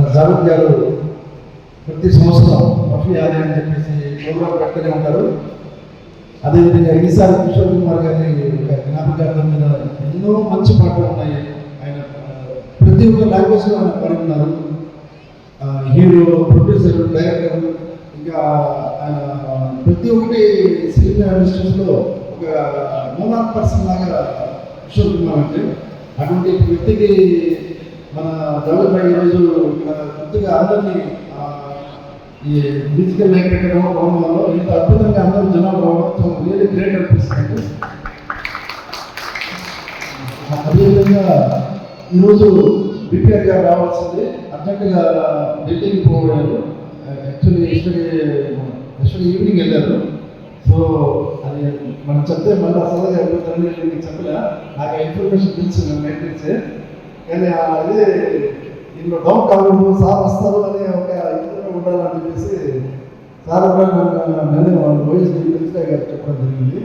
మన జావేద్ గారు ప్రతి సంవత్సరం రఫీ ఆలయం అని చెప్పేసి ప్రోగ్రాం పెడుతూనే ఉంటారు. అదేవిధంగా ఈసారి కిషోర్ కుమార్ గారి జ్ఞాపకార్థం మీద ఎన్నో మంచి పాటలు ఉన్నాయి. ఆయన ప్రతి ఒక్క లాంగ్వేజ్లో ఆయన పాడుతున్నారు ఉన్నారు. హీరో ప్రొడ్యూసర్ డైరెక్టర్ ఇంకా ఆయన ప్రతి ఒక్కటి సినిమా ఇండస్ట్రీస్లో ఒక మోనార్ పర్సన్ లాగా కిషోర్ కుమార్ అంటే. అటువంటి వ్యక్తికి మన జావేద్ భాయ్ ఈరోజు ఇక్కడ కొద్దిగా అందరినీ ఈ మ్యూజికల్ లైక్ రావడం వల్ల ఇంత అద్భుతంగా అందరూ జనాలు రావడం రియల్లీ గ్రేట్ అనిపిస్తుంది. అదేవిధంగా ఈరోజు బిపిఆర్ గారు రావాల్సింది అర్జెంటుగా ఢిల్లీకి పోయారు యాక్చువల్లీ ఎస్టర్డే ఎస్టర్డే ఈవినింగ్ వెళ్ళారు. సో అది మనం చెప్తే మళ్ళీ అసలుగా ఎవరు నేను చెప్పలే నాకు ఇన్ఫర్మేషన్ తెలుసు నేను కానీ అదే దీనిలో డౌట్ కావడం సార్ వస్తారు అనే ఒక ఇదిలో ఉండాలని చెప్పేసి సార్ నేను వైఎస్ మినిస్టర్ గారు చెప్పడం జరిగింది.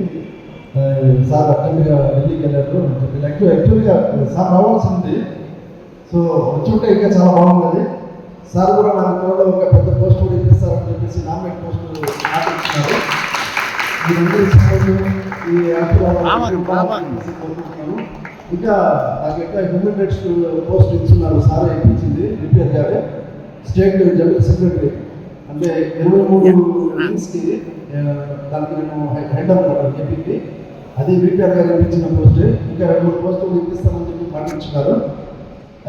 సార్ అర్జెంట్గా ఢిల్లీకి వెళ్ళారు. యాక్చువల్ యాక్చువల్గా సార్ రావాల్సింది సో వచ్చుంటే ఇంకా చాలా బాగుంటుంది. సార్ కూడా నాకు త్వరలో ఒక పెద్ద పోస్ట్ కూడా ఇప్పిస్తారని చెప్పేసి నామినేట్ పోస్ట్ support, ఈ ఆశీర్వాదాలు కోరుకుంటున్నాను. ఇంకా నాకు ఇంకా హ్యూమన్ రైట్స్ పోస్ట్ ఇస్తున్నారు సార్ ఇప్పించింది రిపేర్ గారు. స్టేట్ జనరల్ సెక్రటరీ అంటే ఇరవై మూడు వింగ్స్కి దానికి నేను హెడ్ అన్నమాట చెప్పింది అది బీపీఆర్ గారు ఇప్పించిన పోస్ట్ ఇంకా రెండు మూడు పోస్టులు ఇప్పిస్తామని చెప్పి పాటించున్నారు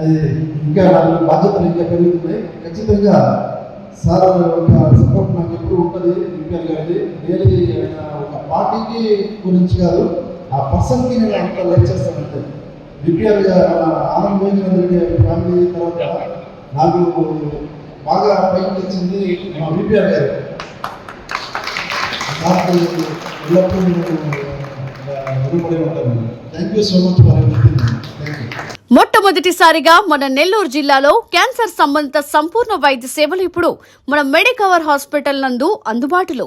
అది ఇంకా నాకు బాధ్యతలు ఇంకా పెరుగుతున్నాయి. ఖచ్చితంగా సార్ ఒక సపోర్ట్ నాకు ఎప్పుడు ఉంటుంది బీపీఆర్ గారిది. రియల్లీ ఒక పార్టీకి గురించి కాదు ఆ పర్సన్కి నేను అంత లైక్ చేస్తానంటే బీపీఆర్ ఆనంద్ మోహిన్ రెడ్డి ఫ్యామిలీ తర్వాత నాకు బాగా పైకి తెచ్చింది మా బీపీఆర్ గారు. నాకు ఎల్లప్పుడూ రుణపడి ఉంటాను. Thank you so much for everything thank you మొట్టమొదటిసారిగా మన నెల్లూరు జిల్లాలో క్యాన్సర్ సంబంధిత సంపూర్ణ వైద్య సేవలు ఇప్పుడు మన మెడికవర్ హాస్పిటల్ నందు అందుబాటులో.